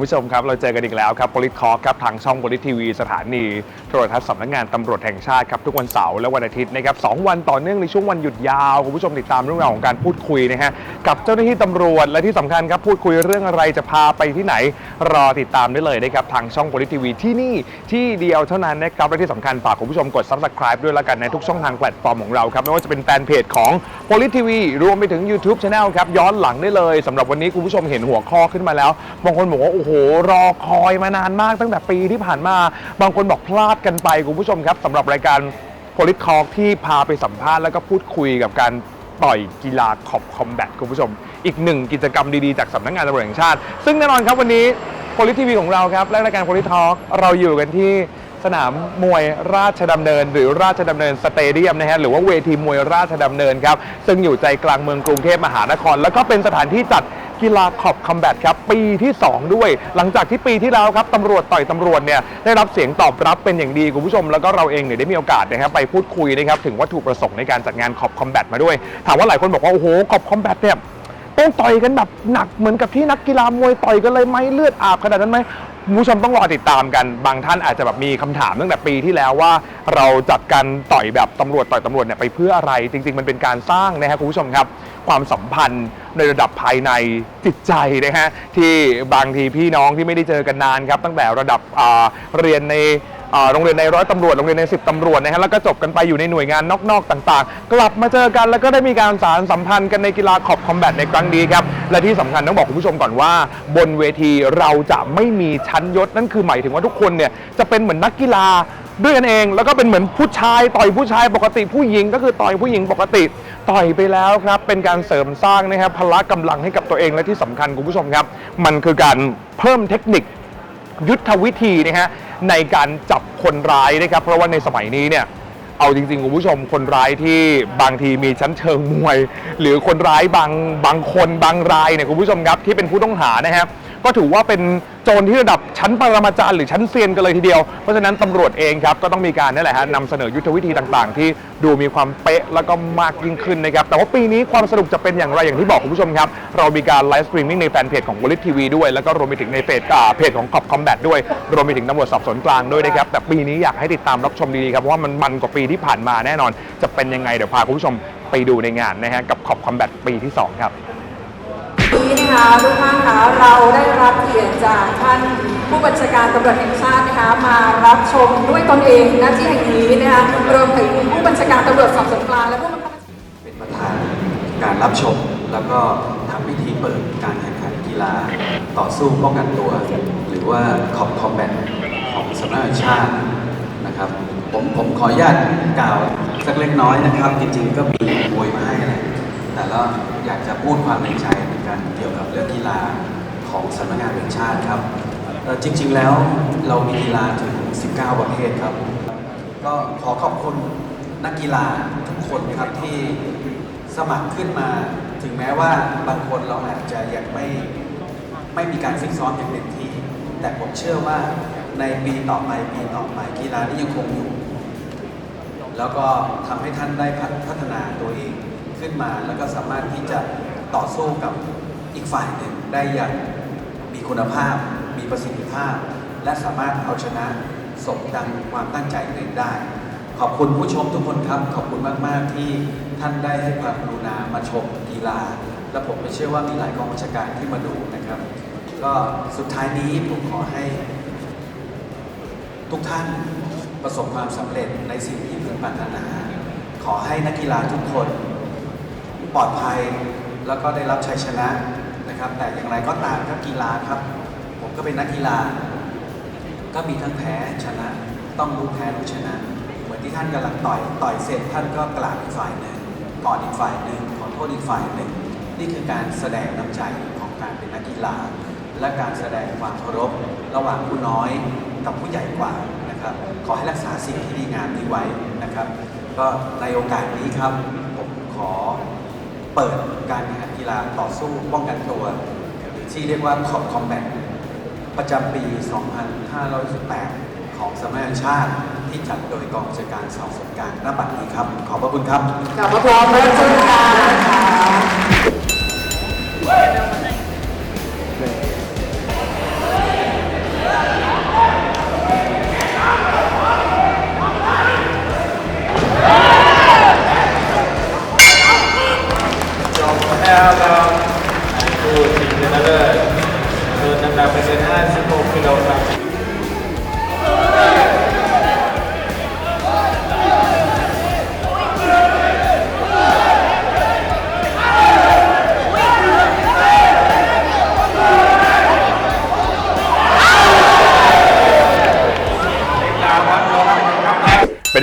คุณผู้ชมครับ เราเจอกันอีกแล้วครับ p o l i t c a l k ครับทางช่อง p o l i t ทีวีสถานีโทรทัศน์สำนักงานตำรวจแห่งชาติครับทุกวันเสาร์และวันอาทิตย์นะครับสองวันต่อเนื่องในช่วงวันหยุดยาวคุณผู้ชมติดตามเรื่องราวของการพูดคุยนะฮะกับเจ้าหน้าที่ตำรวจและที่สำคัญครับพูดคุยเรื่องอะไรจะพาไปที่ไหน รอติดตามได้เลยนะครับทางช่อง p o l i t ทีวีที่นี่ที่เดียวเท่านั้นนะครับและที่สำคัญฝากคุณผู้ชมกด subscribe ด้วยละกันในทุกช่องทางแพลตฟอร์มของเราครับไม่ว่าจะเป็นแฟนเพจของ p o l i t ทีวีรวมไปถึง YouTube Channel ครับย้อนหลังได้เลยสำหรับวันนี้คุณผู้ชมเห็นหัวข้อขึ้นมาแล้วบางคนบอกว่าโอ้โหรอคอยมานานมากตั้งแต่ปีที่ผ่านมา บางคนบอกพลาดกันไปคุณผู้ชมครับสำหรับรายการ p o l i t c a l k ที่พาไปสัมภาษณ์แล้วก็พูดคุยกับการต่อยกีฬาขอบคอมแบทคุณผู้ชม อีกหนึ่งกิจกรรมดีๆ จากสำนักงานตำรวจแห่งชาติ ซึ่งแน่นอนครับวันนี้ p o l i t ทีวีของเราครับ และรายการ p o l i t Talk เราอยู่กันที่สนามมวยราชดำเนิน หรือราชดำเนินสเตเดียมนะฮะหรือว่าเวทีมวยราชดำเนินครับ ซึ่งอยู่ใจกลางเมืองกรุงเทพมหานคร แล้วก็เป็นสถานที่จัด กีฬาขอบคอมแบทครับปีที่ 2 ด้วย หลังจากที่ปีที่แล้วครับตำรวจต่อยตำรวจเนี่ยได้รับเสียงตอบรับเป็นอย่างดีคุณผู้ชม แล้วก็เราเองเนี่ยได้มีโอกาสนะครับไปพูดคุยนะครับถึงวัตถุประสงค์ในการจัดงานขอบคอมแบทมาด้วย ถามว่าหลายคนบอกว่าโอ้โหขอบคอมแบทเนี่ยต้องต่อยกันแบบหนักเหมือนกับที่นักกีฬามวยต่อยกันเลยไหมเลือดอาบขนาดนั้นไหมคุณผู้ชมต้องรอติดตามกัน บางท่านอาจจะแบบมีคำถามตั้งแต่ปีที่แล้วว่า เราจัดการต่อยแบบตำรวจต่อยตำรวจเนี่ยไปเพื่ออะไร จริง ๆ มันเป็นการสร้างนะฮะคุณผู้ชมครับ ความสัมพันธ์ในระดับภายในจิตใจนะฮะที่บางทีพี่น้องที่ไม่ได้เจอกันนานครับ ตั้งแต่ระดับเรียนในโรงเรียนในร้อยตำรวจโรงเรียนในสิบตำรวจนะฮะแล้วก็จบกันไปอยู่ในหน่วยงานนอกๆต่างๆ กลับมาเจอกันแล้วก็ได้มีการสารสัมพันธ์กันในกีฬาขอบคอมแบทในครั้งนี้ครับ และที่สำคัญต้องบอกคุณผู้ชมก่อนว่า บนเวทีเราจะไม่มีชั้นยศนั่นคือหมายถึงว่าทุกคนเนี่ยจะเป็นเหมือนนักกีฬาด้วยกันเอง แล้วก็เป็นเหมือนผู้ชายต่อยผู้ชายปกติผู้หญิงก็คือต่อยผู้หญิงปกติ ต่อยไปแล้วครับ เป็นการเสริมสร้างนะครับพละกำลังให้กับตัวเองและที่สำคัญคุณผู้ชมครับ มันคือการเพิ่มเทคนิคยุทธวิธีนะฮะในการจับคนร้ายนะครับ เพราะว่าในสมัยนี้เนี่ยเอาจริงๆคุณผู้ชมคนร้ายที่บางทีมีชั้นเชิงมวย หรือคนร้ายบางบางคนบางรายเนี่ยคุณผู้ชมครับที่เป็นผู้ต้องหานะฮะ ก็ถือว่าเป็นโจรที่ระดับชั้นปรมาจารย์หรือชั้นเซียนกันเลยทีเดียว เพราะฉะนั้นตำรวจเองครับก็ต้องมีการนี่แหละฮะนำเสนอยุทธวิธีต่างๆ ที่ดูมีความเป๊ะแล้วก็มากยิ่งขึ้นนะครับ แต่ว่าปีนี้ความสนุกจะเป็นอย่างไรอย่างที่บอกคุณผู้ชมครับ เรามีการไลฟ์สตรีมมิ่งในแฟนเพจของวอลิททีวีด้วย แล้วก็รวมไปถึงในเพจอ่าเพจของขอบคอมแบทด้วย รวมไปถึงตำรวจสอบสวนกลางด้วยนะครับ แต่ปีนี้อยากให้ติดตามรับชมดีๆครับเพราะว่ามันมันกว่าปีที่ผ่านมาแน่นอน จะเป็นยังไงเดี๋ยวพาคุณผู้ชมไปดูในงานนะฮะกับขอบคอมแบทปีที่2ครับ นนี้นะคะทุกท่านคะเราได้รับเกียรติจากท่านผู้บัญชาการตำรวจแห่งชาตินะคะมารับชมด้วยตนเองณที่แห่งนี้นะคะรวมถึงผู้บัญชาการตำรวจสอบสวนกลางและผู้บังคับบัญชาเป็นประธานการรับชมแล้วก็ทำพิธีเปิดการแข่งขันกีฬาต่อสู้ป้องกันตัว หรือว่าคอมคอมแบทของสำนักชาตินะครับผมผมขออนุญาตกล่าวสักเล็กน้อยนะครับ จริงๆก็มีมวยมาให้แหละ แต่ล้วอยากจะพูดความในใจเหมือนกันเกี่ยวกับเรื่องกีฬาของสำนักงานแห่งชาติครับจริง ๆ แล้วเรามีกีฬาถึง 19 ประเภทครับ ก็ขอขอบคุณนักกีฬาทุกคนครับที่สมัครขึ้นมา ถึงแม้ว่าบางคนเราอาจจะยังไม่ไม่มีการฟิกซ้อมอย่างเต็มที่ แต่ผมเชื่อว่าในปีต่อไปปีต่อไปกีฬานี้ยังคงอยู่ แล้วก็ทำให้ท่านได้พัฒนาตัวเอง ขึ้นมา แล้วก็สามารถที่จะต่อสู้กับอีกฝ่ายหนึ่งได้อย่างมีคุณภาพ มีประสิทธิภาพ และสามารถเอาชนะสมดังความตั้งใจเองได้ ขอบคุณผู้ชมทุกคนครับ ขอบคุณมาก ๆ ที่ท่านได้ให้ความกรุณามาชมกีฬา และผมไม่เชื่อว่ามีหลายกองบัญชาการที่มาดูนะครับ ก็สุดท้ายนี้ผมขอให้ ทุกท่านประสบความสำเร็จในสิ่งที่พึงปรารถนา ขอให้นักกีฬาทุกคน ปลอดภัย แล้วก็ได้รับชัยชนะนะครับ แต่อย่างไรก็ตามครับกีฬาครับ ผมก็เป็นนักกีฬา ก็มีทั้งแพ้ชนะ ต้องรู้แพ้รู้ชนะ เหมือนที่ท่านกำลังต่อยต่อยเสร็จท่านก็กราบอีกฝ่ายหนึ่งกอดอีกฝ่ายหนึ่งขอโทษอีกฝ่ายหนึ่งนี่คือการแสดงน้ำใจของการเป็นนักกีฬา และการแสดงความเคารพระหว่างผู้น้อยกับผู้ใหญ่กว่านะครับ ขอให้รักษาสิ่งที่ดีงามนี้ไว้นะครับ ก็ในโอกาสนี้ครับ ผมขอ เปิดการแข่งขันกีฬาต่อสู้ป้องกันตัวที่เรียกว่าคอมคอมแบทประจำปี 2518 ของสำนักงานชาติที่จัดโดยกองบัญชาการสอบสวนกลางณบัดนี้ครับ ขอบพระคุณครับ กลับมาพร้อมเริ่มต้นการนะาวเราดูชิงชนะเลิศโดนน้ำหนักไปเป็น56กิโลกรัม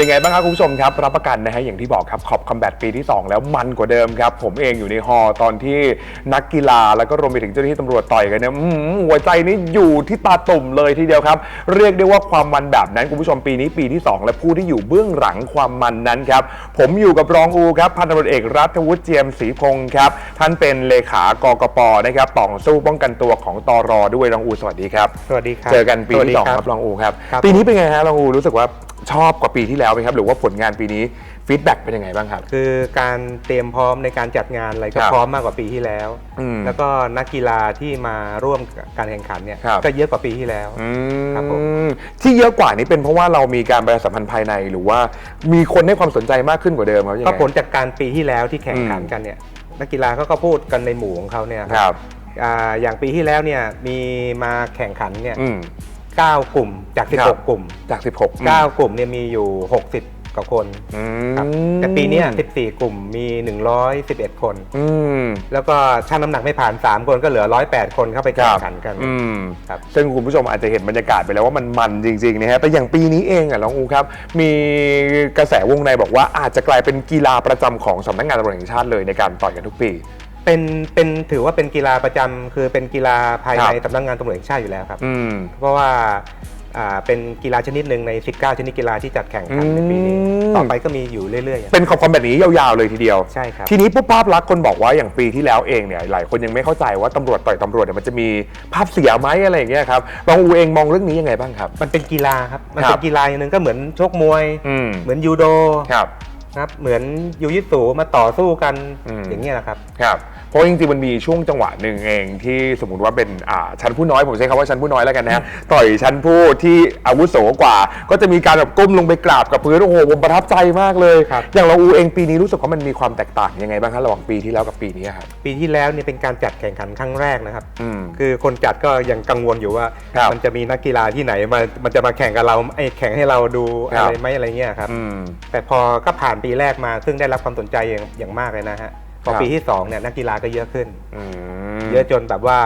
ไงบ้างครับคุณผู้ชมครับ รับประกันนะฮะอย่างที่บอกครับขอบคอมแบทปีที่ 2 แล้วมันกว่าเดิมครับ ผมเองอยู่ในฮอลล์ตอนที่นักกีฬาแล้วก็รวมไปถึงเจ้าหน้าที่ตำรวจต่อยกันเนี่ยอื้อหือหัวใจนี่อยู่ที่ตาตุ่มเลยทีเดียวครับ เรียกได้ว่าความมันแบบนั้นคุณผู้ชมปีนี้ปีที่ 2 และผู้ที่อยู่เบื้องหลังความมันนั้นครับผมอยู่กับรองอูครับพันตำรวจเอกรัฐวุฒิเจียมศรีพงศ์ครับท่านเป็นเลขากกปนะครับต่อสู้ป้องกันตัวของตรด้วยรองอูสวัสดีครับ สวัสดีครับเจอกันปีสวัสดีที่สองครับครับรองอูครับ ครับ ปีนี้เป็นไงฮะรองอูรู้สึกว่า ชอบกว่าปีที่แล้วไหมครับ หรือว่าผลงานปีนี้ฟีดแบ็กเป็นยังไงบ้างครับ คือการเตรียมพร้อมในการจัดงานอะไรก็ครับพร้อมมากกว่าปีที่แล้ว อืมแล้วก็นักกีฬาที่มาร่วมการแข่งขันเนี่ยครับ ก็เยอะกว่าปีที่แล้ว อืครับผมมที่เยอะกว่านี้เป็นเพราะว่าเรามีการประชาสัมพันธ์ภายในหรือว่ามีคนให้ความสนใจมากขึ้นกว่าเดิมครับยังก็ไงผลจากการปีที่แล้วที่แข่งขันอืม กันเนี่ยนักกีฬาเขาก็พูดกันในหมู่ของเขาเนี่ยครับ อ่าอย่างปีที่แล้วเนี่ยมีมาแข่งขันเนี่ยอืม เก้ากลุ่มจาก ครับ 16 กลุ่ม จาก 16 9 กลุ่มเนี่ยมีอยู่ 60 กว่าคนอืมครับแต่ปีเนี้ย14 กลุ่มมี 111 คน อืมแล้วก็ชั่งน้ำหนักไม่ผ่าน 3 คนก็เหลือ 108 คนเข้าไปคแข่รังบขันกัน อืมครับ ซึ่งคุณผู้ชมอาจจะเห็นบรรยากาศไปแล้วว่ามันมันจริงๆนะฮะแต่อย่างปีนี้เองอะน้องอูครับ มีกระแสวงในบอกว่าอาจจะกลายเป็นกีฬาประจำของสำนักงานตำรวจแห่งชาติเลยในการต่อยกันทุกปี เป็นเป็นถือว่าเป็นกีฬาประจำคือเป็นกีฬาภายในครับสำนักงานตำรวจแห่งชาติอยู่แล้วครับ อืมเพราะว่าอ่าเป็นกีฬาชนิดหนึ่งใน 19 ชนิดกีฬาที่จัดแข่งขันในปีนี้อืมต่อไปก็มีอยู่เรื่อยๆเป็นขอบคอมแบบนี้ยาวๆเลยทีเดียว ใช่ครับ ทีนี้ปุ๊บภาพลักษณ์คนบอกว่าอย่างปีที่แล้วเองเนี่ยหลายคนยังไม่เข้าใจว่าตำรวจต่อยตำรวจเนี่ยมันจะมีภาพเสียไหมอะไรอย่างเงี้ยครับรองอูเองมองเรื่องนี้ยังไงบ้างครับ มันเป็นกีฬาครับ มันครัเป็บนกีฬาอย่างหนึ่งก็เหมือนชกมวย อืมเหมือนยูโดครับ ครับ เหมือนยูยิสูมาต่อสู้กันอืม อย่างเงี้ยนะครับ ครับ เพราะจริงๆมันมีช่วงจังหวะหนึ่งเองที่สมมติว่าเป็นอ่าชั้นผู้น้อยผมใช้คำว่าชั้นผู้น้อยแล้วกันนะฮะต่อยชั้นผู้ที่อาวุโสกว่า ก็จะมีการแบบก้มลงไปกราบกับพื้นโอ้โหผมประทับใจมากเลย ครับ อย่างเราอูเองปีนี้รู้สึกว่ามันมีความแตกต่างยังไงบ้างครับระหว่างปีที่แล้วกับปีนี้ครับ ปีที่แล้วเนี่ยเป็นการจัดแข่งขันครั้งแรกนะครับ อืมคือคนจัดก็ยังกังวลอยู่ว่า ครับมันจะมีนักกีฬาที่ไหนมามันจะมาแข่งกับเราไอ้แข่งให้เราดูคอะรับไรไหมอะไรเงี้ยครับ อืม แต่พอก็ผ่านปีแรกมาซึ่งได้รับความสนใจอย่างอย่างมากเลยนะฮะ พอครับปีที่สองเนี่ยนักกีฬาก็เยอะขึ้นอืมเยอะจนแบบว่า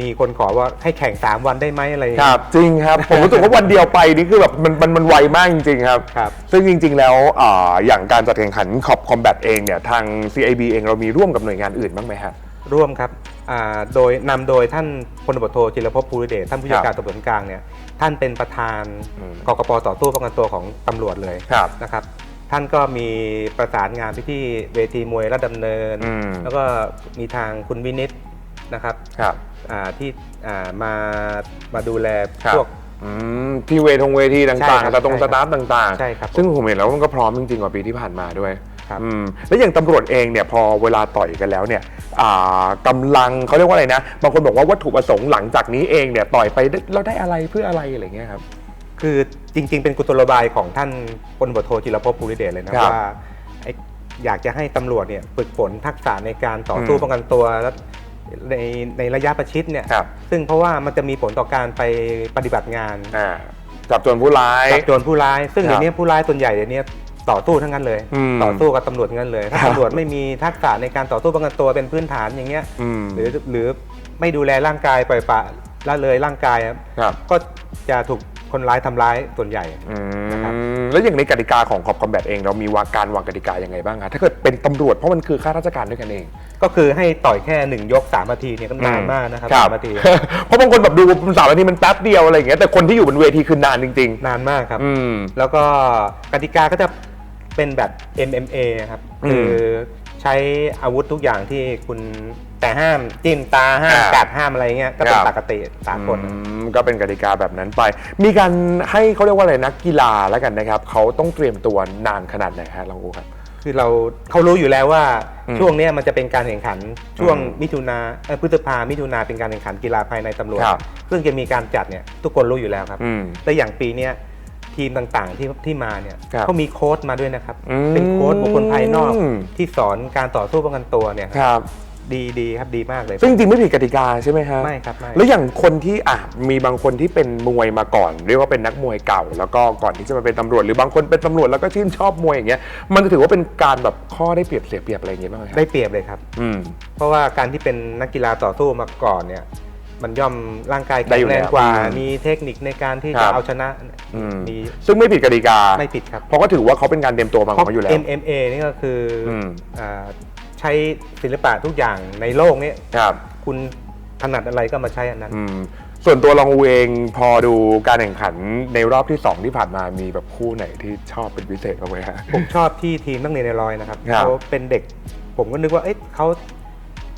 มีคนขอว่าให้แข่ง 3 วันได้ไหมอะไรอย่างคเงี้ยรับ จริงครับ ผมรู้สึกว่าวันเดียวไปนี่คือแบบมันมันมันไวมากจริง ๆ ครับครับ ซึ่งจริง ๆ แล้วอ่าอย่างการจัดแข่งขันขอบคอมแบทเองเนี่ยทาง CIB เองเรามีร่วมกับหน่วยงานอื่นบ้างไหมครับร่วมครับอ่าโดยนำโดยท่านพลตำรวจโทจิรภพภูริเดชท่านผู้จัดการตำรวจกลางเนี่ยท่านเป็นประธานอืมกกปต่อสู้ป้องกันตัวของตำรวจเลยครับนะครับ ท่านก็มีประสานงานไปที่เวทีมวยราชดำเนิน อืม แล้วก็มีทางคุณวินิตนะครับครับ อ่าที่อ่ามามาดูแลครับ พวก อืมที่เวทงเวทีใช่ต่างครับๆสตรงใช่สครับตาฟต่างๆใช่ครับซึ่งผมเห็นแล้วมันก็พร้อมจริงๆกว่าปีที่ผ่านมาด้วยครับ อืมแล้วอย่างตำรวจเองเนี่ยพอเวลาต่อยกันแล้วเนี่ยอ่ากำลังเขาเรียกว่าอะไรนะ บางคนบอกว่าวัตถุประสงค์หลังจากนี้เองเนี่ยต่อยไปได้เราได้อะไรเพื่ออะไรอะไรเงี้ยครับ คือจริง ๆ เป็นกุศโลบายของท่านพลตำรวจโทจิรภพภูริเดชเลยนะครับ ว่าไอ้อยากจะให้ตำรวจเนี่ยฝึกฝนทักษะในการต่อสู้อืมป้องกันตัวและในในระยะประชิดเนี่ยครับ ซึ่งเพราะว่ามันจะมีผลต่อการไปปฏิบัติงานอ่าจับโจรผู้ร้าย จับโจรผู้ร้าย ซึ่งครับเดี๋ยวนี้ผู้ร้ายส่วนใหญ่เดี๋ยวนี้ต่อสู้ทั้งนั้นเลย อืมต่อสู้กับตำรวจทั้งนั้นเลยถ้าครับ ตำรวจไม่มีทักษะในการต่อสู้ป้องกันตัวเป็นพื้นฐานอย่างเงี้ย อืมหรือหรือไม่ดูแลร่างกายปล่อยปละละเลยร่างกายอะครับ ก็จะถูก คนร้ายทำร้ายส่วนใหญ่ อืนะครับ มแล้วอย่างในกติกาของขอบคอมแบทเองเรามีวางการวางกติกายังไงบ้างครับถ้าเกิดเป็นตำรวจเพราะมันคือข้าราชการด้วยกันเอง ก็คือให้ต่อยแค่หนึ่งยกสามนาทีเนี่ยก็นานมากนะครับสามนาที เพราะบางคนแบบดูสามนาทีมันแป๊บเดียวอะไรอย่างเงี้ยแต่คนที่อยู่บนเวทีคือนานจริงนานมากครับ ๆ อืม แล้วก็กติกาก็จะเป็นแบบ MMA ครับ อืม คือใช้อาวุธทุกอย่างที่คุณ แต่ห้ามจิ้มตาห้ามอ่ากัดห้ามอะไรเงี้ยก็เป็นครับ ปกติสากล อืมก็เป็นกติกาแบบนั้นไป มีการให้เขาเรียกว่าอะไรนักกีฬาแล้วกันนะครับเขาต้องเตรียมตัวนานขนาดไหนฮะลองดูครับ คือเราเขารู้อยู่แล้วว่าอืมช่วงเนี้ยมันจะเป็นการแข่งขันช่วงอืมมิถุนาเอ่อพฤษภามิถุนาเป็นการแข่งขันกีฬาภายในตำรวจครับ ซึ่งจะมีการจัดเนี่ยทุกคนรู้อยู่แล้วครับ อืม แต่อย่างปีเนี้ยทีมต่างๆที่ที่มาเนี่ยครับเขามีโค้ดมาด้วยนะครับ อืม เป็นโค้ดบุคคลภายนอกที่สอนการต่อสู้ป้องกันตัวเนี่ยครับ ดีดีครับดีมากเลยซึ่งจริงๆไม่ผิดกติกาใช่ไหมฮะไม่ครับไม่แล้วอย่างคนที่อะมีบางคนที่เป็นมวยมาก่อน เรียกว่าเป็นนักมวยเก่า แล้วก็ก่อนที่จะมาเป็นตำรวจหรือบางคนเป็นตำรวจแล้วก็ชื่นชอบมวยอย่างเงี้ยมันจะถือว่าเป็นการแบบข้อได้เปรียบเสียเปรียบอะไรอย่างเงี้ยบ้างไหมครับได้เปรียบเลยครับ อืม เพราะว่าการที่เป็นนักกีฬาต่อสู้มาก่อนเนี่ย มันย่อมร่างกายได้แข็อยู่งแรงแล้วกว่า อืมมีเทคนิคในการที่ครัจะบ เอาชนะอืมมีซึ่งไม่ผิดกติกาไม่ผิดครับเพราะก็ถือว่าเขาเป็นการเตรียมตัวมาของเขาอยู่แล้ว MMA นี่ก็คืออม อ่า ใช้ศิลปะทุกอย่างในโลกนี้ครับคุณถนัดอะไรก็มาใช้อันนั้น อืมส่วนตัวลองอูเองพอดูการแข่งขันในรอบที่ 2 ที่ผ่านมามีแบบคู่ไหนที่ชอบเป็นพิเศษบ้างไหมฮะ ผมชอบที่ทีมนักเรียนในร้อยนะครับครับ เขาเป็นเด็ก ผมก็นึกว่าเอ๊ะเขา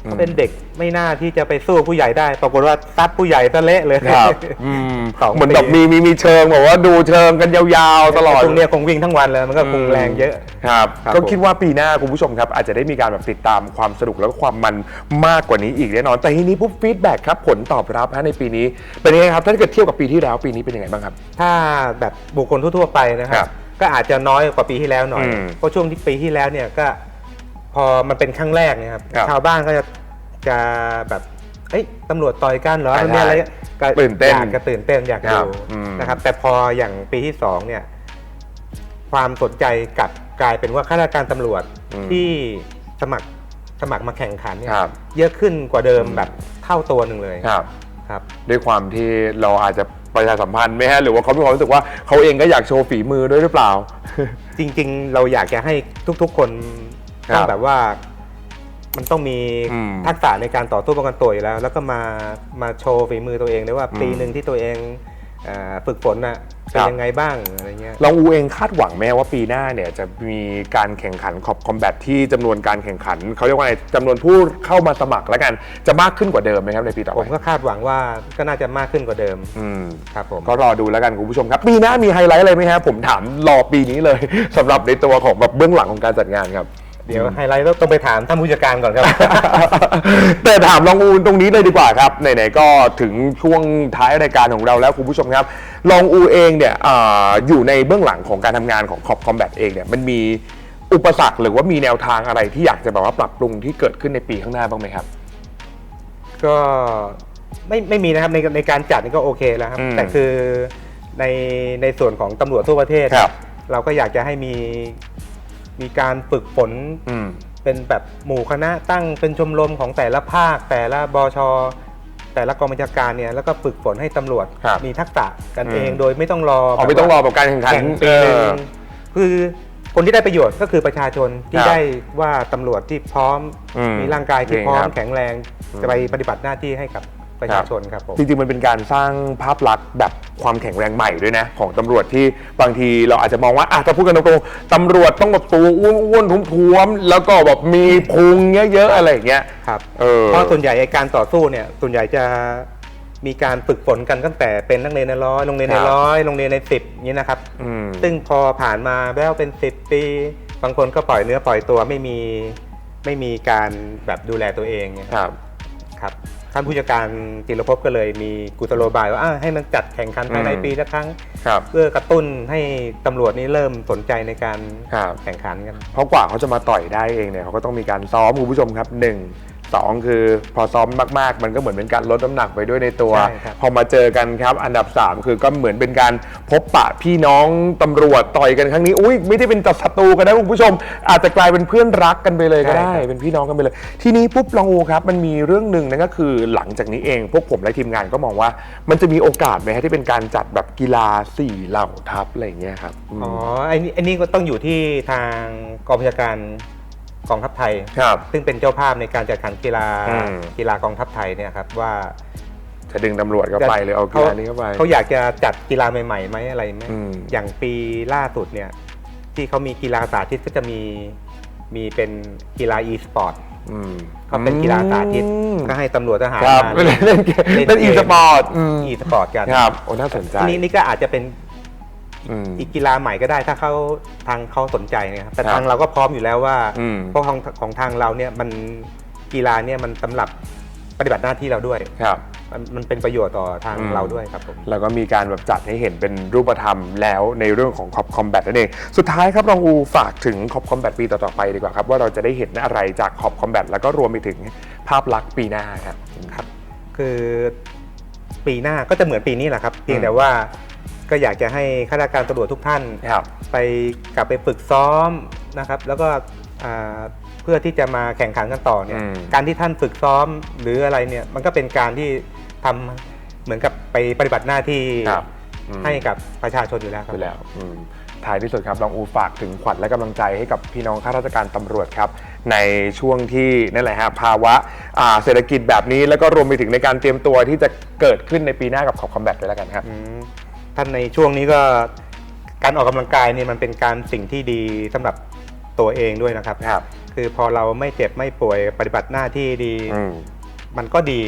อืมเขาเป็นเด็กไม่น่าที่จะไปสู้ผู้ใหญ่ได้ ปรากฏว่าซัดผู้ใหญ่ซะเละเลย ครับอืมสองเหมือนแบบปีมีมีมีเชิงแบบว่าดูเชิงกันยาวๆตลอดพวกเนี้ยคงวิ่งทั้งวันเลยมันก็คงแรงเยอะ ครับครับก็ผมคิดว่าปีหน้าคุณผู้ชมครับ อาจจะได้มีการแบบติดตามความสนุกแล้วก็ความมันมากกว่านี้อีกแน่นอน แต่ทีนี้ปุ๊บฟีดแบ็กครับ ผลตอบรับฮะในปีนี้ เป็นยังไงครับ ถ้าเกิดเทียบกับปีที่แล้วปีนี้เป็นยังไงบ้างครับ ถ้าแบบบุคคลทั่วๆไปนะคครัรับบก็อาจจะน้อยกว่าปีที่แล้วหน่อย อืมเพราะช่วงที่ปีที่แล้วเนี่ยก็ พอมันเป็นครั้งแรกเนะครับครับชาวบ้านก็จะจะแบบเอ้ยตำรวจต่อยกันเหรอใช่เนี่ยอะไรก็ตื่นเต้นอยากจะตื่นเต้นอยากครัดูบอืม นะครับ แต่พออย่างปีที่สองเนี่ย ความสนใจกลับกลายเป็นว่าข้าราชการตำรวจที่สมัครสมัครมาแข่งขันเนี่ย ครับ เยอะขึ้นกว่าเดิมแบบเท่าตัวหนึ่งเลยครับ ครับ ด้วยความที่เราอาจจะประชาสัมพันธ์ไหมฮะหรือว่าเขามีความรู้สึกว่าเขาเองก็อยากโชว์ฝีมือด้วยหรือเปล่า จริงๆ เราอยากจะให้ทุกๆ คน ครับต้องแบบว่ามันต้องมีอืมทักษะในการต่อสู้ป้องกันตัวอยู่แล้ว แล้วก็มามาโชว์ฝีมือตัวเองด้วยว่าอืมปีหนึ่งที่ตัวเองเอ่อฝึกฝนน่ะเป็คนรับยังไงบ้างอะไรเงี้ย ลองอูเองคาดหวังไหมว่าปีหน้าเนี่ยจะมีการแข่งขันขอบคอมแบทที่จำนวนการแข่งขันเขาเรียกว่าไงจำนวนผู้เข้ามาสมัครแล้วกันจะมากขึ้นกว่าเดิมไหมครับในปีต่อผไปมก็คาดหวังว่าก็น่าจะมากขึ้นกว่าเดิมอืม ครับผม ก็รอดูแล้วกันคุณผู้ชมครับ ปีหน้ามีไฮไลท์อะไรไหมฮะผมถามรอปีนี้เลย สำหรับในตัวของแบบเบื้องหลังของการจัดงานครับ เดี๋ยวไฮไลท์ต้องไปถามท่านผู้จัดการก่อนครับ แต่ถามลองอูตรงนี้เลยดีกว่าครับไหนๆก็ถึงช่วงท้ายรายการของเราแล้วคุณผู้ชมครับลองอูเองเนี่ยอาอยู่ในเบื้องหลังของการทำงานของขอบคอมแบทเองเนี่ยมันมีอุปสรรคหรือว่ามีแนวทางอะไรที่อยากจะแบบว่าปรับปรุงที่เกิดขึ้นในปีข้างหน้าบ้างไหมครับ ก็ไม่ไม่มีนะครับในในการจัดนี่ก็โอเคแล้วครับ อืม แต่คือในในส่วนของตำรวจทั่วประเทศ ครับ เราก็อยากจะให้มี มีการฝึกฝนอืม เป็นแบบหมู่คณะตั้งเป็นชมรมของแต่ละภาค แต่ละบช แต่ละกองบัญชาการเนี่ยแล้วก็ฝึกฝนให้ตำรวจครับมีทักษะกันเองอืม โดยไม่ต้องรออ๋อไม่ต้องรอแบบการแข่งขันแข่งปีหนึ่งเออคือคนที่ได้ประโยชน์ก็คือประชาชนที่ครับได้ว่าตำรวจที่พร้อมอืมมีร่างกายที่พร้อจริมงครับ แข็งแรงอืมจะไปปฏิบัติหน้าที่ให้กับ ประชาชนครับผมจริงๆมันเป็นการสร้างภาพลักษณ์แบบความแข็งแรงใหม่ด้วยนะ ของตำรวจที่บางทีเราอาจจะมองว่าอะถ้าพูดกันตรงๆตำรวจต้องแบบตัวอ้วนๆท้วมๆแล้วก็แบบมีพุงเยอะๆอะไรอย่างเงี้ยครับเออเพราะส่วนใหญ่ไอ้การต่อสู้เนี่ยส่วนใหญ่จะมีการฝึกฝนกันตั้งแต่เป็นนักเรียนในร้อยโรงเรียนในครับร้อยโรงเรียนในสิบอย่างนี้นะครับอืมซึ่งพอผ่านมาแล้วเป็นสิบปี บางคนก็ปล่อยเนื้อปล่อยตัวไม่มีไม่มีการแบบดูแลตัวเองเนี่ยครับครับ ท่านผู้จัดการจิรภพก็เลยมีกุศโลบายว่าอะให้มันจัดแข่งขันภายในอืมปีละครั้ง ครับ เพื่อกระตุ้นให้ตำรวจนี้เริ่มสนใจในการครับ แข่งขันกัน เพราะกว่าเขาจะมาต่อยได้เองเนี่ยเขาก็ต้องมีการซ้อมคุณผู้ชมครับหนึ่ง สองคือพอซ้อมมากๆ มันก็เหมือนเป็นการลดน้ำหนักไปด้วยในตัว ใช่ครับ พอมาเจอกันครับ อันดับ 3 คือก็เหมือนเป็นการพบปะพี่น้องตำรวจต่อยกันครั้งนี้อุ้ยไม่ได้เป็นจับศัตรูกันนะคุณผู้ชม อาจจะกลายเป็นเพื่อนรักกันไปเลยก็ได้ เป็นพี่น้องกันไปเลย ทีนี้ปุ๊บลองอูครับ มันมีเรื่องหนึ่งนั่นก็คือหลังจากนี้เอง พวกผมและทีมงานก็มองว่า มันจะมีโอกาสไหมฮะที่เป็นการจัดแบบกีฬาสี่เหล่าทัพอะไรอย่างเงี้ยครับม อ๋อไอ้นี่ไอ้นี่ก็ต้องอยู่ที่ทางกองบัญชาการก องทัพไทย ครับ ซึ่งเป็นเจ้าภาพในการจัดการกีฬาอืม กีฬากองทัพไทยเนี่ยครับว่าจะดึงตำรวจเข้าไปเลยเอากีฬานี้เข้าไป เขาอยากจะจัดกีฬาใหม่ๆไหมอะไรไหมอืม อย่างปีล่าสุดเนี่ยที่เขามีกีฬาสาธิตก็จะมีมีเป็นกีฬา e สปอร์ตอืมเขาเป็นกีฬาสาธิตอืมก็ให้ตำรวจทหารครับมาเล่นเล่นเกมเล่นอีสปอร์ต อีสปอร์ตกัน ครับ โอ้ น่าสนใจ ทีนี้นี่ก็อาจจะเป็น อืม อีกกีฬาใหม่ก็ได้ถ้าเขาทางเขาสนใจนะครับแต่ครับทางเราก็พร้อมอยู่แล้วว่า อืม เพราะของของทางเราเนี่ยมันกีฬาเนี่ยมันสำหรับปฏิบัติหน้าที่เราด้วย ครับ มันมันเป็นประโยชน์ต่อทางอืม เราด้วยครับผม แล้วก็มีการแบบจัดให้เห็นเป็นรูปธรรมแล้วในเรื่องของคอปคอมแบทนั่นเอง สุดท้ายครับรองอูฝากถึงคอปคอมแบทปีต่อๆไปดีกว่าครับ ว่าเราจะได้เห็นอะไรจากคอปคอมแบทแล้วก็รวมไปถึงภาพลักษณ์ปีหน้าครับ ครับ คือปีหน้าก็จะเหมือนปีนี้แหละครับ เพียงอืมแต่ว่า ก็อยากจะให้ข้าราชการตำรวจทุกท่านครับไปกลับไปฝึกซ้อมนะครับ แล้วก็อ่าเพื่อที่จะมาแข่งขันกันต่อเนี่ย อืม การที่ท่านฝึกซ้อมหรืออะไรเนี่ยมันก็เป็นการที่ทำเหมือนกับไปปฏิบัติหน้าที่ครับอืม ให้กับประชาชนอยู่แล้วครับ อยู่แล้วอืมท้ายที่สุดครับรองอูฝากถึงขวัญและกำลังใจให้กับพี่น้องข้าราชการตำรวจครับ ในช่วงที่นั่นแหละฮะภาวะอ่าเศรษฐกิจแบบนี้แล้วก็รวมไปถึงในการเตรียมตัวที่จะเกิดขึ้นในปีหน้ากับขอบคอมแบทด้วยแล้วกันครับ อืม ท่านในช่วงนี้ก็การออกกำลังกายเนี่ยมันเป็นการสิ่งที่ดีสำหรับตัวเองด้วยนะครับครับ คือพอเราไม่เจ็บไม่ป่วยปฏิบัติหน้าที่ดีอืมมันก็ดี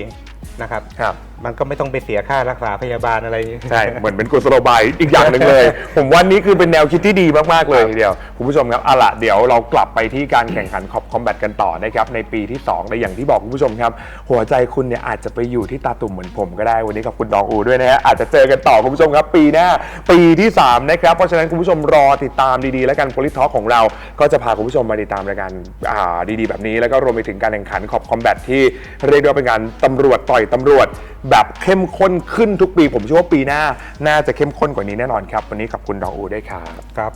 นะครับครับมันก็ไม่ต้องไปเสียค่ารักษาพยาบาลอะไร ใช่ เหมือนเป็นกุศโลบายอีกอย่างหนึ่งเลย ผมว่านี่คือเป็นแนวคิดที่ดีมากๆเลยทีเดียว คุณผู้ชมครับเอาละเดี๋ยวเรากลับไปที่การแข่งขันคอปคอมแบทกันต่อนะครับในปีที่2ในอย่างที่บอกคุณผู้ชมครับ หัวใจคุณเนี่ยอาจจะไปอยู่ที่ตาตุ่มเหมือนผมก็ได้วันนี้กับคุณดองอูด้วยนะฮะอาจจะเจอกันต่อคุณผู้ชมครับ ปีหน้าปีที่สามนะครับเพราะฉะนั้นคุณผู้ชมรอติดตามดีๆ และกันโพลิทอของเรา ก็จะพาคุณผู้ชมมาติดตามรายการอ่าดีๆ แบบนี้ แล้วก็รวมไปถึงการแข่งขันคอปคอมแบทที่เรียกได้ว่าเป็นการตำรวจต่อยตำรวจแบบเข้มข้นขึ้นทุกปี ผมเชื่อว่าปีหน้า น่าจะเข้มข้นกว่านี้แน่นอนครับ วันนี้ขอบคุณดองอูด้วยครับ ครับ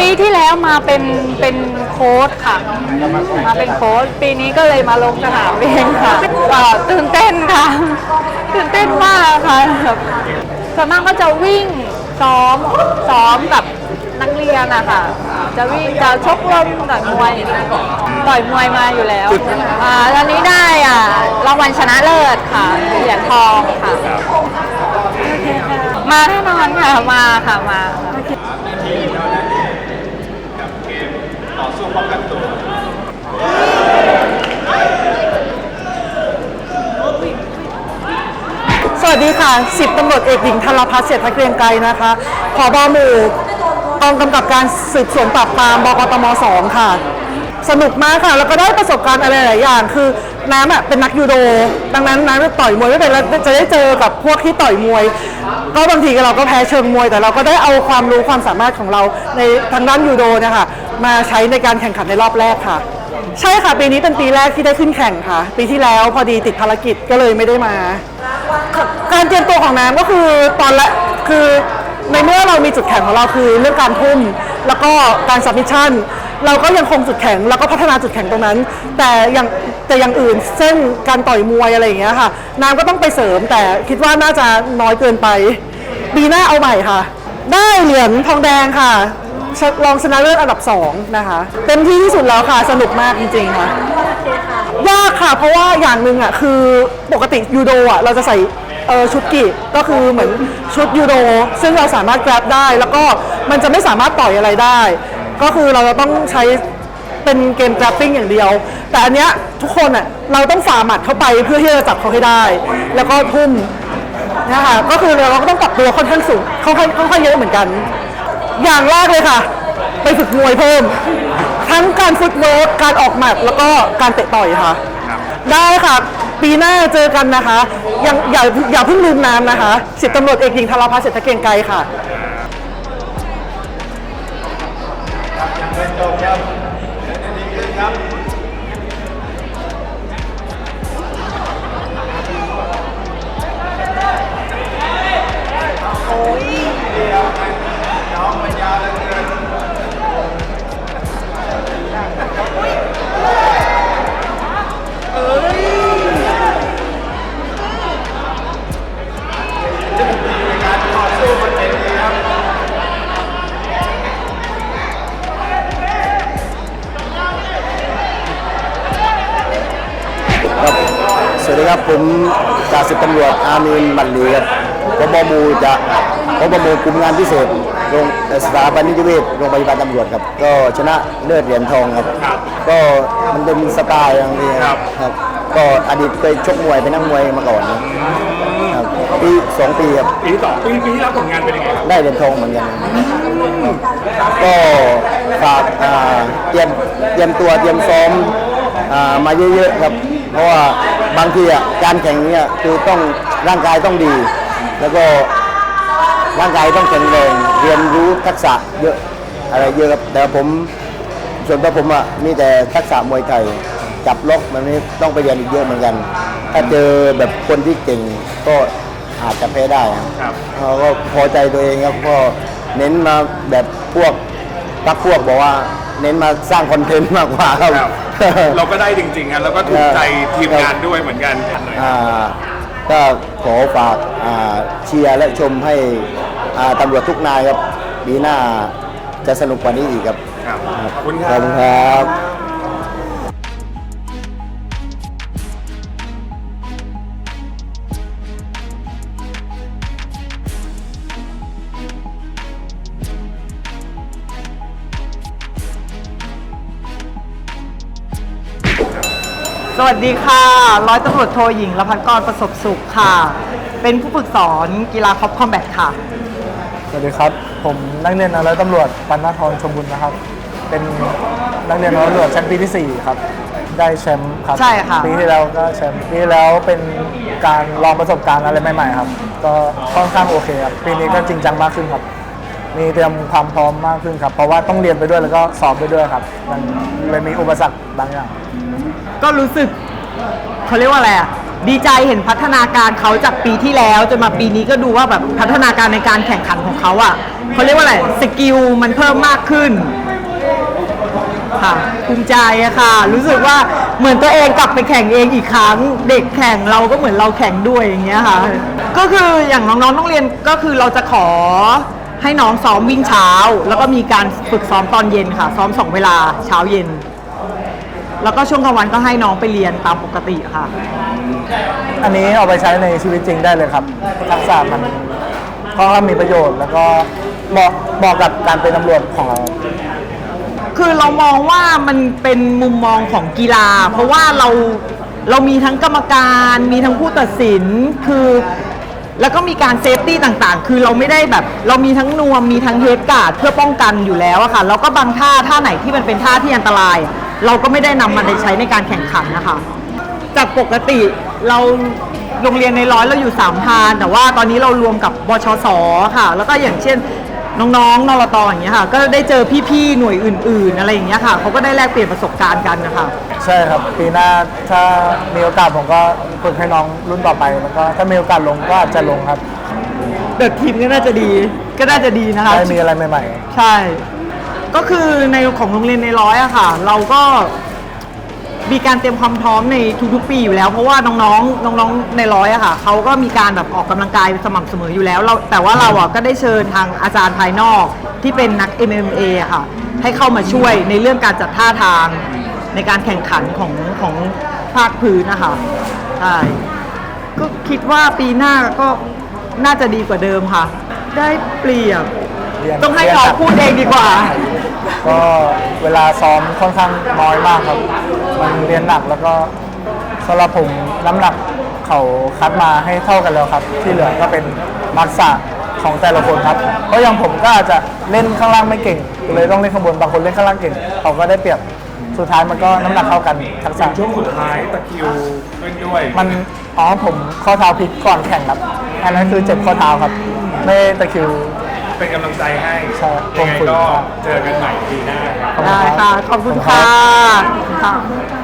ปีที่แล้วมาเป็นเป็นโค้ชค่ะ มาเป็นโค้ชปีนี้ก็เลยมาลงสนามเองค่ะก็ตื่นเต้นค่ะ ตื่นเต้นมากค่ะแบบส่วนมากก็จะวิ่งซ้อมซ้อมกับนักเรียนอะค่ะ จะวิ่งจะชกลมต่อยมวยต่อยมวยมาอยู่แล้วอ่าตอนนี้ได้อะรางวัลชนะเลิศค่ะเหรียญทองค่ะ มาแน่นอนค่ะมาค่ะมาค่ะนาทีเท่านั้นเองกับเกมต่อสู้ ป้องกันตัวสวัสดีค่ะสิบตำรวจเอกหญิงธารพัฒน์เศรษฐเกรียงไกรนะคะผอบหมู่กองกำกับการสืบสวนปราบปรามบกตมสองค่ะ สนุกมากค่ะ แล้วก็ได้ประสบการณ์อะไรหลายอย่าง คือน้ำอะเป็นนักยูโด ดังนั้นน้ำจะต่อยมวยไม่เป็นแล้วจะได้เจอกับพวกที่ต่อยมวย ก็บางทีเราก็แพ้เชิงมวย แต่เราก็ได้เอาความรู้ความสามารถของเราในทางด้านยูโดเนะคะ มาใช้ในการแข่งขันในรอบแรกค่ะ ใช่ค่ะปีนี้เป็นปีแรกที่ได้ขึ้นแข่งค่ะ ปีที่แล้วพอดีติดภารกิจก็เลยไม่ได้มา การเตรียมตัวของน้ำก็คือตอนละคือในเมื่อเรามีจุดแข็งของเราคือเรื่องการทุ่มแล้วก็การสับมิชชั่นเราก็ยังคงจุดแข็งแล้วก็พัฒนาจุดแข็งตรงนั้น แต่อย่างแต่อย่างอื่นเช่นการต่อยมวยอะไรอย่างเงี้ยค่ะน้ำก็ต้องไปเสริมแต่คิดว่าน่าจะน้อยเกินไปปีหน้าเอาใหม่ค่ะ ได้เหรียญทองแดงค่ะ รองชนะเลิศอันดับสองนะคะ เต็มที่ที่สุดแล้วค่ะ สนุกมากจริงๆค่ะยากค่ะ เพราะว่าอย่างหนึ่งอะคือปกติยูโดอะเราจะใส่เอ่อชุดกิก็คือเหมือนชุดยูโดซึ่งเราสามารถ grab ได้ แล้วก็มันจะไม่สามารถต่อยอะไรได้ ก็คือเราจะต้องใช้เป็นเกม grappling อย่างเดียว แต่อันเนี้ยทุกคนอะเราต้องฝ่าหมัดเข้าไปเพื่อที่จะจับเขาให้ได้ แล้วก็ทุ่มนะคะก็คือเราก็ต้องปรับตัวค่อนข้างสูงค่อนข้างค่อนข้างเยอะเหมือนกัน อย่างแรกเลยค่ะ ไปฝึกมวยเพิ่ม ทั้งการฟุตเวิร์กการออกหมัดแล้วก็การเตะต่อยค่ะ ได้ค่ะ ปีหน้าเจอกันนะคะยังอย่าอย่าเพิ่งลืมน้ำนะคะสิบตำรวจเอกหญิงธารพัฒน์เศรษฐเกรียงไกรค่ะ พบหมูกลุ่มงานพิเศษโรงเอ่อสถาบันนิติเวชโรงพยาบาลตำรวจครับ ก็ชนะเลือดเหรียญทองครับ ก็มันเป็นสไตล์อย่างนี้ครับครับ ก็อดีตเคยชกมวยเป็นนักมวยมาก่อนนะครับปีสองปีครับ ปีที่สองปีปีที่แล้วผลงานเป็นยังไงครับ ได้เหรียญทองเหมือนกัน ก็ฝากอ่าเตรียมเตรียมตัวเตรียมซ้อมอ่ามาเยอะๆครับ เพราะว่าบางทีอะการแข่งเนี่ยคือต้องร่างกายต้องดี แล้วก็ ร่างกายต้องแข็งแรงเรียนรู้ทักษะเยอะอะไรเยอะครับแต่ผมส่วนตัวผมอะมีแต่ทักษะมวยไทยจับล็อกมันนี้ต้องไปเรียนอีกเยอะเหมือนกัน ถ้าเจอแบบคนที่เก่งก็อาจจะแพ้ได้ครับ เราก็พอใจตัวเองครับก็เน้นมาแบบพวกพักพวกบอกว่าเน้นมาสร้างคอนเทนต์มากกว่าครับ เราก็ได้จริงๆครับแล้วก็ถูกใจทีมงานด้วยเหมือนกัน อ่า ก็ขอฝากอ่าเชียร์และชมให้อ่าตำรวจทุกนายครับปีหน้าจะสนุกกว่านี้อีกครับครับขอบคุณคขรัอบ สวัสดีค่ะ ร้อยตำรวจโทหญิงละพันกรประสบสุขค่ะ เป็นผู้ฝึกสอนกีฬาคอปคอมแบทค่ะ สวัสดีครับ ผมนักเรียนร้อยตำรวจปันนาทรชมบุญนะครับ เป็นนักเรียนร้อยตำรวจชั้นปีที่ 4 ครับ ได้แชมป์ครับใช่ค่ะ ปีที่แล้วก็แชมป์ปีที่แล้วเป็นการลองประสบการณ์อะไรใหม่ๆครับ ก็ค่อนข้างโอเคครับ ปีนี้ก็จริงจังมากขึ้นครับ มีเตรียมความพร้อมมากขึ้นครับ เพราะว่าต้องเรียนไปด้วยแล้วก็สอบไปด้วยครับ มันเลยมีอุปสรรคบางอย่าง ก็รู้สึกเขาเรียกว่าอะไรอะดีใจเห็นพัฒนาการเขาจากปีที่แล้วจนมาปีนี้ก็ดูว่าแบบพัฒนาการในการแข่งขันของเขาอะเขาเรียกว่าอะไรสกิลมันเพิ่มมากขึ้นค่ะภูมิใจอะค่ะ รู้สึกว่าเหมือนตัวเองกลับไปแข่งเองอีกครั้ง เด็กแข่งเราก็เหมือนเราแข่งด้วยอย่างเงี้ยค่ะ ก็คืออย่างน้องๆต้องเรียนก็คือเราจะขอให้น้องซ้อมวิ่งเช้า แล้วก็มีการฝึกซ้อมตอนเย็นค่ะ ซ้อมสองเวลาเช้าเย็น แล้วก็ช่วงกลางวันก็ให้น้องไปเรียนตามปกติค่ะ อันนี้เอาไปใช้ในชีวิตจริงได้เลยครับ ทักษะมันค่อนข้างมีประโยชน์ แล้วก็เหมาะเหมาะกับการเป็นตำรวจของเรา คือเรามองว่ามันเป็นมุมมองของกีฬา เพราะว่าเราเรามีทั้งกรรมการ มีทั้งผู้ตัดสินคือแล้วก็มีการเซฟตี้ต่างๆ คือเราไม่ได้แบบ เรามีทั้งนวม มีทั้งเฮดการ์ดเพื่อป้องกันอยู่แล้วอะค่ะ แล้วก็บางท่าท่าไหนที่มันเป็นท่าที่อันตรายอะ เราก็ไม่ได้นำมันไปใช้ในการแข่งขันนะคะ จากปกติเราโรงเรียนในร้อยเราอยู่สามพานแต่ว่าตอนนี้เรารวมกับบชสค่ะ แล้วก็อย่างเช่นน้องๆนรตอย่างเงี้ยค่ะ ก็ได้เจอพี่ๆหน่วยอื่น ๆ อะไรอย่างเงี้ยค่ะเขาก็ได้แลกเปลี่ยนประสบการณ์กันนะคะ ใช่ครับ ปีหน้าถ้ามีโอกาสผมก็ฝึกให้น้องรุ่นต่อไปแล้วก็ถ้ามีโอกาสลงก็อาจจะลงครับ เดิดทีมก็น่าจะดีก็น่าจะดีนะคะได้มีอะไรใหม่ใช่ ก็คือในของโรงเรียนในร้อยอะค่ะ เราก็มีการเตรียมความพร้อมในทุกๆปีอยู่แล้ว เพราะว่าน้องๆน้องๆในร้อยอะค่ะเขาก็มีการแบบออกกำลังกายสม่ำเสมออยู่แล้วเราแต่ว่าเราอะก็ได้เชิญทางอาจารย์ภายนอกที่เป็นนัก MMA อะค่ะ ให้เข้ามาช่วยในเรื่องการจัดท่าทางในการแข่งขันของของภาคพื้นนะคะใช่ก็คิดว่าปีหน้าก็น่าจะดีกว่าเดิมค่ะ ได้เปรียบ เรียนต้องให้เรียนน้องหนักพูดเองดีกว่าๆก็เวลาซ้อมค่อนข้างน้อยมากครับ มันเรียนหนักแล้วก็สำหรับผมน้ำหนักเขาคัดมาให้เท่ากันแล้วครับ ที่เหลือก็เป็นทักษะของแต่ละคนครับ เพราะอย่างผมก็อาจจะเล่นข้างล่างไม่เก่ง เลยต้องเล่นข้างบนบางคนเล่นข้างล่างเก่ง เขาก็ได้เปรียบสุดท้ายมันก็น้ำหนักเท่ากันทักษะช่วงสุดท้ายตะคริวขึ้นด้วยมันอ๋อผมข้อเท้าพลิกก่อนแข่งครับ อันนั้นคือเจ็บข้อเท้าครับ ไม่ได้ตะคริว เป็นกำลังใจให้ใช่ยังไงผมฝึกก็เจอกันใหม่ปีหน้าครับขอบณได้รับค่ะ ขอบคุณค่ะ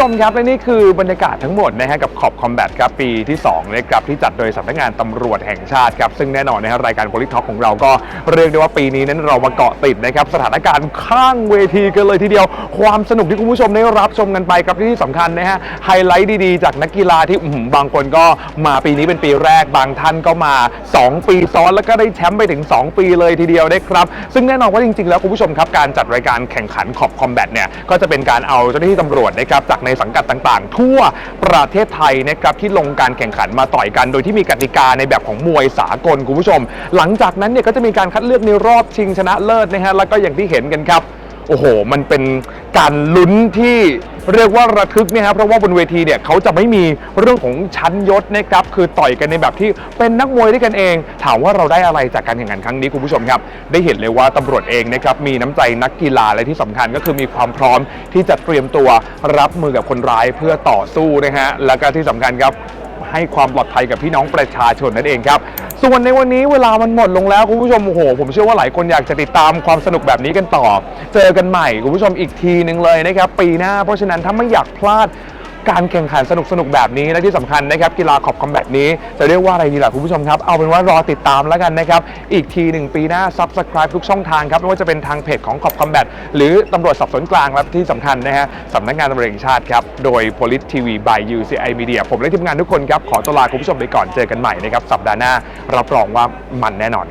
ผู้ชมครับและนี่คือบรรยากาศทั้งหมดนะฮะกับขอบคอมแบทครับปีที่2นะครับที่จัดโดยสำนักงานตำรวจแห่งชาติครับซึ่งแน่นอนนะฮะรายการ p o l i t Talk ของเราก็เรียกได้ว่าปีนี้นั้นเรามาเกาะติดนะครับสถานการณ์ข้างเวทีกันเลยทีเดียว ความสนุกที่คุณผู้ชมได้รับชมกันไปครับที่สำคัญนะฮะไฮไลท์ดีๆ จากนักกีฬาที่อื้อหือบางคนก็มาปีนี้เป็นปีแรกบางท่านก็มา 2 ปีซ้อนแล้วก็ได้แชมป์ไปถึง 2 ปีเลยทีเดียวนะครับซึ่งแน่นอนว่าจริงๆ แล้วคุณผู้ชมครับการจัดรายการแข่งขันขอบคอมแบทเนี่ยก็จะเป็นการเอาเจ้าหน้าที่ตำรวจนะครับจากในในสังกัดต่างๆ ทั่วประเทศไทยนะครับที่ลงการแข่งขันมาต่อยกัน โดยที่มีกติกาในแบบของมวยสากลคุณผู้ชม หลังจากนั้นเนี่ยก็จะมีการคัดเลือกในรอบชิงชนะเลิศนะฮะแล้วก็อย่างที่เห็นกันครับ โอ้โห มันเป็นการลุ้นที่เรียกว่าระทึกเนี่ยครับเพราะว่าบนเวทีเนี่ยเขาจะไม่มีเรื่องของชั้นยศนะครับคือต่อยกันในแบบที่เป็นนักมวยด้วยกันเอง ถามว่าเราได้อะไรจากการแข่งขันครั้งนี้คุณผู้ชมครับ ได้เห็นเลยว่าตำรวจเองนะครับมีน้ำใจนักกีฬาและที่สำคัญก็คือมีความพร้อมที่จะเตรียมตัวรับมือกับคนร้ายเพื่อต่อสู้นะฮะแล้วก็ที่สำคัญครับ ให้ความปลอดภัยกับพี่น้องประชาชนนั่นเองครับ ส่วนในวันนี้เวลามันหมดลงแล้วคุณผู้ชมโอ้โหผมเชื่อว่าหลายคนอยากจะติดตามความสนุกแบบนี้กันต่อ เจอกันใหม่คุณผู้ชมอีกทีหนึ่งเลยนะครับปีหน้าเพราะฉะนั้นถ้าไม่อยากพลาด การแข่งขันสนุกสนุกๆแบบนี้และที่สำคัญนะครับกีฬาขอบคอมแบบนี้จะเรียกว่าอะไรดีล่ะคุณผู้ชมครับ เอาเป็นว่ารอติดตามแล้วกันนะครับ อีกทีหนึ่งปีหน้า Subscribe ทุกช่องทางครับไม่ว่าจะเป็นทางเพจของขอบคอมแบทหรือตำรวจสอบสวนกลางและที่สำคัญนะฮะสำนักงานตำรวจแห่งชาติครับโดย Police TV by UCI Media ผมและทีมงานทุกคนครับขอตัวลาคุณผู้ชมไปก่อนเจอกันใหม่นะครับสัปดาห์หน้ารับรองว่ามันแน่นอน